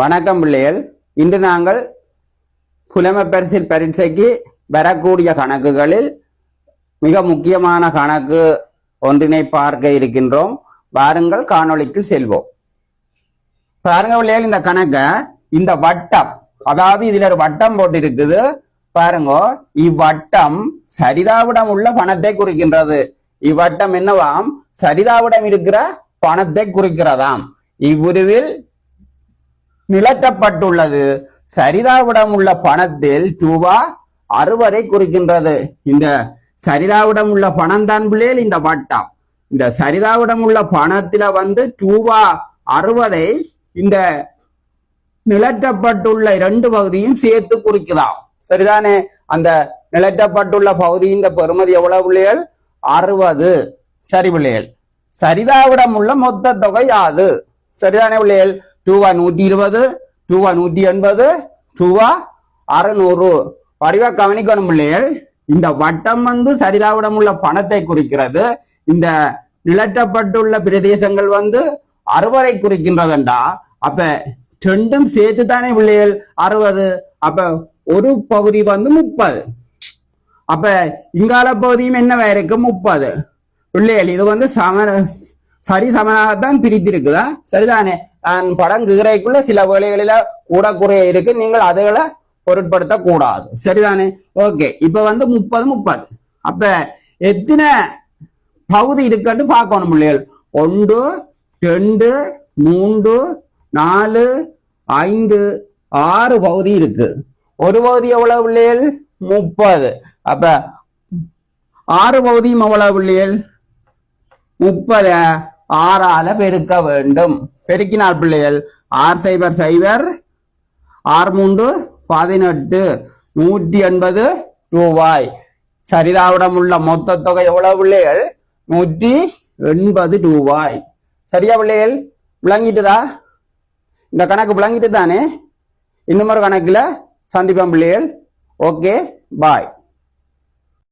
வணக்கம் பிள்ளைகள். இன்று நாங்கள் புலமை பரிசில் பரீட்சைக்கு வரக்கூடிய கணக்குகளில் மிக முக்கியமான கணக்கு ஒன்றினை பார்க்க இருக்கின்றோம். வாருங்கள் காணொளிக்கு செல்வோம். பாருங்க பிள்ளைகள் இந்த கணக்கை இந்த வட்டம் அதாவது இதுல ஒரு வட்டம் போட்டு இருக்குது பாருங்க இவ்வட்டம் சரிதாவிடம் உள்ள பணத்தை குறிக்கின்றது. இவ்வட்டம் என்னவாம்? சரிதாவிடம் இருக்கிற பணத்தை குறிக்கிறதாம். இவ்வுருவில் நிலத்தப்பட்டுள்ளது. சரிதாவிடம் உள்ள பணத்தில் ரூபா அறுபதை குறிக்கின்றது. இந்த சரிதாவிடம் உள்ள பணம் தான் பிள்ளைகள் இந்த வட்டம். இந்த சரிதாவிடம் உள்ள பணத்துல வந்து ரூபா அறுபதை இந்த நிலட்டப்பட்டுள்ள இரண்டு பகுதியும் சேர்த்து குறிக்கலாம் சரிதானே? அந்த நிலட்டப்பட்டுள்ள பகுதியின் பெறுமதி எவ்வளவு பிள்ளைகள்? அறுபது. சரி பிள்ளைகள். சரிதாவிடம் உள்ள மொத்த தொகை யாது? சரிதானே பிள்ளைகள்? டூவா நூற்றி இருபது டூவா நூற்றி எண்பது டூவா அறுநூறு வடிவா கவனிக்கணும் பிள்ளைகள் இந்த வட்டம் வந்து சரிதாவிடம் உள்ள பணத்தை குறிக்கிறது இந்த நிலட்டப்பட்டுள்ள பிரதேசங்கள் வந்து அறுவரை குறிக்கின்றதுண்டா அப்ப ரெண்டும் சேர்த்து தானே பிள்ளைகள் அறுபது அப்ப ஒரு பகுதி வந்து முப்பது அப்ப இங்கால பகுதியும் என்னவா இருக்கு முப்பது பிள்ளைகள் இது வந்து சம சரி சமனாகத்தான் பிரித்திருக்குதா சரிதானே நான் படம் கீரைக்குள்ள சில வேலைகளில கூட குறைய இருக்கு. நீங்கள் அதுகளை பொருட்படுத்த கூடாது சரிதானே? ஓகே இப்ப வந்து முப்பது முப்பது. அப்ப எத்தனை பகுதி இருக்குன்னு பார்க்கணும் பிள்ளைகள். ஒன்று ரெண்டு மூன்று நாலு ஐந்து ஆறு பகுதி இருக்கு. ஒரு பகுதி எவ்வளவு பிள்ளைகள்? முப்பது. அப்ப ஆறு பகுதியும் எவ்வளவு பிள்ளைகள்? முப்பது. ஆறால பெருக்க வேண்டும். பெருக்கினால் பிள்ளைகள். ஆறு சைபர் சைபர் ஆறு மூன்று பதினெட்டு நூற்றி எண்பது ரூபாய். சரிதாவிடம் உள்ள மொத்த தொகை எவ்வளவு பிள்ளைகள்? நூற்றி எண்பது ரூபாய். சரியா பிள்ளைகள்? விளங்கிட்டுதா? இந்த கணக்கு விளங்கிட்டு தானே இன்னும் ஒரு கணக்கில் சந்திப்போம் பிள்ளைகள். Okay bye.